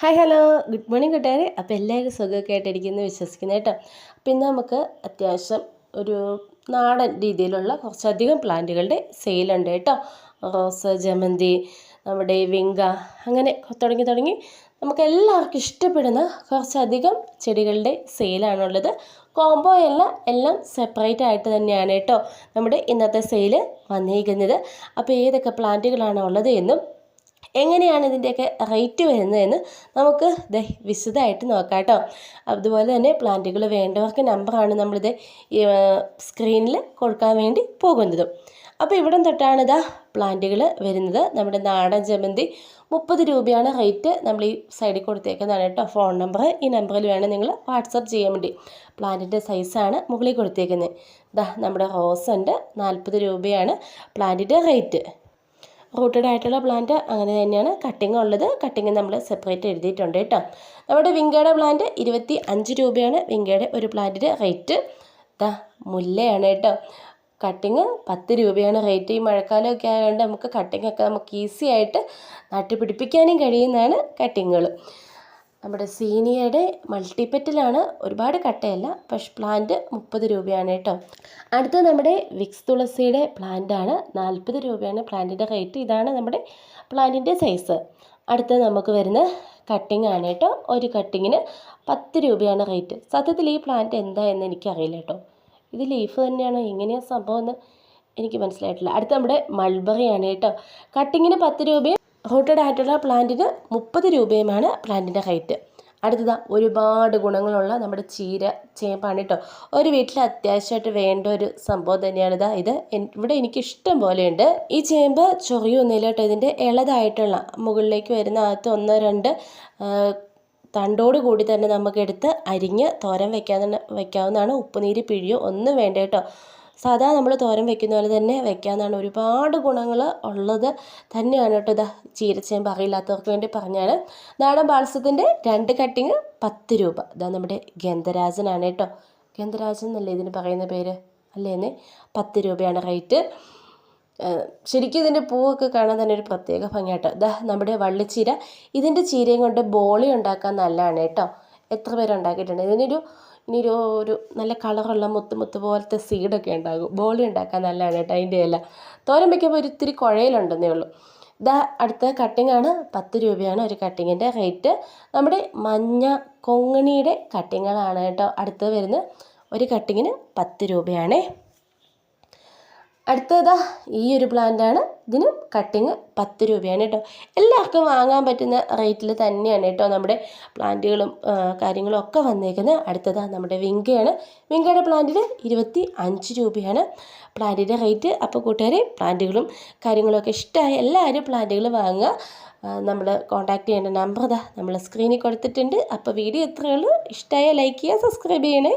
Hi hello good morning കൂട്ടുകാരെ. അപ്പോൾ എല്ലാവരും സുഖമൊക്കെ ആയിട്ടിരിക്കുന്നു വിശ്വസിക്കുന്നു കേട്ടോ. ഇന്ന് നമുക്ക് അത്യാവശ്യം ഒരു നാടൻ രീതിയിലുള്ള കുറച്ചധികം പ്ലാന്റുകളുടെ സെയിലുണ്ട് കേട്ടോ. റോസ് ജമന്തി നമ്മുടെ വിങ്ക അങ്ങനെ തുടങ്ങി തുടങ്ങി. നമുക്ക് എല്ലാവർക്കും ഇഷ്ടപ്പെടുന്ന കുറച്ചധികം ചെടികളുടെ സെയിലാണുള്ളത് കോംബോ അല്ല എല്ലാം സെപ്പറേറ്റ് ആയിട്ട് തന്നെയാണ് കേട്ടോ നമ്മുടെ ഇന്നത്തെ സെയിൽ വന്നിരിക്കുന്നത്. അപ്പോൾ ഏതൊക്കെ പ്ലാന്റുകളാണ് ഉള്ളത് എന്നും എങ്ങനെയാണ് ഇതിന്റെയൊക്കെ റേറ്റ് വരുന്നതെന്ന് നമുക്ക് ദേ വിശദമായിട്ട് നോക്കാം കേട്ടോ. അതുപോലെ തന്നെ പ്ലാന്റുകൾ വേണ്ടവർക്ക് നമ്പറാണ് നമ്മളിത് സ്ക്രീനിൽ കൊടുക്കാൻ വേണ്ടി പോകുന്നത്. അപ്പോൾ ഇവിടം തൊട്ടാണ് ഇതാ പ്ലാന്റുകൾ വരുന്നത്. നമ്മുടെ നാടൻ ജമന്തി മുപ്പത് രൂപയാണ് റേറ്റ് നമ്മൾ ഈ സൈഡിൽ കൊടുത്തേക്കുന്നതാണ് കേട്ടോ. ഫോൺ നമ്പർ ഈ നമ്പറിൽ വേണം നിങ്ങൾ വാട്സപ്പ് ചെയ്യാൻ വേണ്ടി. പ്ലാന്റിന്റെ സൈസാണ് മുകളിൽ കൊടുത്തേക്കുന്നത്. ഇതാ നമ്മുടെ റോസ് ഉണ്ട് നാൽപ്പത് രൂപയാണ് പ്ലാന്റിന്റെ റേറ്റ് റൂട്ടഡ് ആയിട്ടുള്ള പ്ലാന്റ് അങ്ങനെ തന്നെയാണ് കട്ടിങ് ഉള്ളത്. കട്ടിങ് നമ്മൾ സെപ്പറേറ്റ് എഴുതിയിട്ടുണ്ട് കേട്ടോ. നമ്മുടെ വിങ്കയുടെ പ്ലാന്റ് ഇരുപത്തി അഞ്ച് രൂപയാണ് വിങ്കയുടെ ഒരു പ്ലാന്റിന്റെ റേറ്റ് ദാ മുല്ലയാണ് കേട്ടോ. കട്ടിങ് പത്ത് രൂപയാണ് റേറ്റ് ഈ മഴക്കാലമൊക്കെ ആയതുകൊണ്ട് നമുക്ക് കട്ടിങ്ങൊക്കെ നമുക്ക് ഈസി ആയിട്ട് നട്ടുപിടിപ്പിക്കാനും കഴിയുന്നതാണ് കട്ടിങ്ങുകൾ നമ്മുടെ സീനിയയുടെ മൾട്ടിപ്പെറ്റിലാണ് ഒരുപാട് കട്ടയല്ല പക്ഷെ പ്ലാന്റ് മുപ്പത് രൂപയാണ് കേട്ടോ. അടുത്ത നമ്മുടെ വിക്സ് തുളസിയുടെ പ്ലാന്റാണ് നാൽപ്പത് രൂപയാണ് പ്ലാന്റിന്റെ റേറ്റ്. ഇതാണ് നമ്മുടെ പ്ലാന്റിന്റെ സൈസ്. അടുത്ത നമുക്ക് വരുന്ന കട്ടിംഗ് ആണ് കേട്ടോ. ഒരു കട്ടിങ്ങിന് പത്ത് രൂപയാണ് റേറ്റ്. സത്യത്തിൽ ഈ പ്ലാന്റ് എന്താ എന്ന് എനിക്കറിയില്ല കേട്ടോ. ഇത് ലീഫ് തന്നെയാണോ? എങ്ങനെയാണ് സംഭവം എന്ന് എനിക്ക് മനസ്സിലായിട്ടില്ല. അടുത്ത നമ്മുടെ മൾബറിയാണ് കേട്ടോ. കട്ടിങ്ങിന് പത്ത് രൂപയും റൂട്ടഡ് ആയിട്ടുള്ള പ്ലാന്റിന് മുപ്പത് രൂപയുമാണ് പ്ലാന്റിന്റെ ഹൈറ്റ് അടുത്തത് ഒരുപാട് ഗുണങ്ങളുള്ള നമ്മുടെ ചീര ചേമ്പാണ് കേട്ടോ. ഒരു വീട്ടിൽ അത്യാവശ്യമായിട്ട് വേണ്ട ഒരു സംഭവം തന്നെയാണിത് ഇത്. ഇവിടെ എനിക്ക് ഇഷ്ടം പോലെയുണ്ട്. ഈ ചേമ്പ് ചൊറിയൊന്നുമില്ല കേട്ടോ. ഇതിന്റെ ഇളതായിട്ടുള്ള മുകളിലേക്ക് വരുന്ന അകത്ത് ഒന്ന് രണ്ട് തണ്ടോട് കൂടി തന്നെ നമുക്ക് എടുത്ത് അരിഞ്ഞ് തോരൻ വെക്കാൻ വെക്കാവുന്നതാണ്. ഉപ്പുനീര് പിഴിയോ ഒന്നും വേണ്ട കേട്ടോ. സാധാ നമ്മൾ തോരൻ വെക്കുന്ന പോലെ തന്നെ വെക്കാമെന്നാണ് ഒരുപാട് ഗുണങ്ങൾ ഉള്ളത്. തന്നെയാണ് കേട്ടോ ഇതാ ചീരച്ചേമ്പ് അറിയില്ലാത്തവർക്ക് വേണ്ടി പറഞ്ഞാണ് നാടൻ പാൽസ്യത്തിന്റെ രണ്ട് കട്ടിങ് പത്ത് രൂപ. ഇതാ നമ്മുടെ ഗന്ധരാജനാണ് കേട്ടോ. ഗന്ധരാജൻ എന്നല്ലേ ഇതിന് പറയുന്ന പേര്? അല്ലേന്ന് പത്ത് രൂപയാണ് റേറ്റ്. ശരിക്കും ഇതിന്റെ പൂവൊക്കെ കാണാൻ തന്നെ ഒരു പ്രത്യേക ഭംഗിയാട്ടോ. ദാ നമ്മുടെ വള്ളിച്ചീര. ഇതിന്റെ ചീരയും കൊണ്ട് ബോളി ഉണ്ടാക്കാൻ നല്ലതാണ് കേട്ടോ. എത്ര പേരുണ്ടാക്കിയിട്ടുണ്ട് ഇതിനൊരു ഇനി ഒരു ഒരു നല്ല കളറുള്ള മുത്ത് മുത്ത് പോലത്തെ സീഡൊക്കെ ഉണ്ടാകും. ബോളി ഉണ്ടാക്കാൻ നല്ലതാണ് കേട്ടോ അതിന്റെ ഇല. തോരൻ വയ്ക്കുമ്പോൾ ഒരു ഇത്തിരി കുഴയിലുണ്ടെന്നേ ഉള്ളൂ. ഇതാ അടുത്ത കട്ടിങ്ങാണ് പത്ത് രൂപയാണ് ഒരു കട്ടിങ്ങിന്റെ റേറ്റ് നമ്മുടെ മഞ്ഞ കൊങ്ങണിയുടെ കട്ടിങ്ങുകളാണ് കേട്ടോ അടുത്ത് വരുന്നത്. ഒരു കട്ടിങ്ങിന് പത്ത് രൂപയാണേ. അടുത്തതാ ഈ ഒരു പ്ലാന്റാണ് ഇതിന് കട്ടിങ് പത്ത് രൂപയാണ് കേട്ടോ. എല്ലാവർക്കും വാങ്ങാൻ പറ്റുന്ന റേറ്റിൽ തന്നെയാണ് കേട്ടോ നമ്മുടെ പ്ലാന്റുകളും കാര്യങ്ങളും ഒക്കെ വന്നേക്കുന്നത് അടുത്തതാ നമ്മുടെ വിങ്കയാണ്. വിങ്കയുടെ പ്ലാന്റിൽ ഇരുപത്തി അഞ്ച് രൂപയാണ് പ്ലാന്റിന്റെ റേറ്റ് അപ്പോൾ കൂട്ടുകാരെ പ്ലാന്റുകളും കാര്യങ്ങളൊക്കെ ഇഷ്ടമായ എല്ലാവരും പ്ലാന്റുകൾ വാങ്ങുക. നമ്മൾ കോൺടാക്ട് ചെയ്യേണ്ട നമ്പർ ഇതാ നമ്മൾ സ്ക്രീനിൽ കൊടുത്തിട്ടുണ്ട്. അപ്പോൾ വീഡിയോ എത്രയുള്ളൂ ഇഷ്ടമായ ലൈക്ക് ചെയ്യുക സബ്സ്ക്രൈബ് ചെയ്യണേ.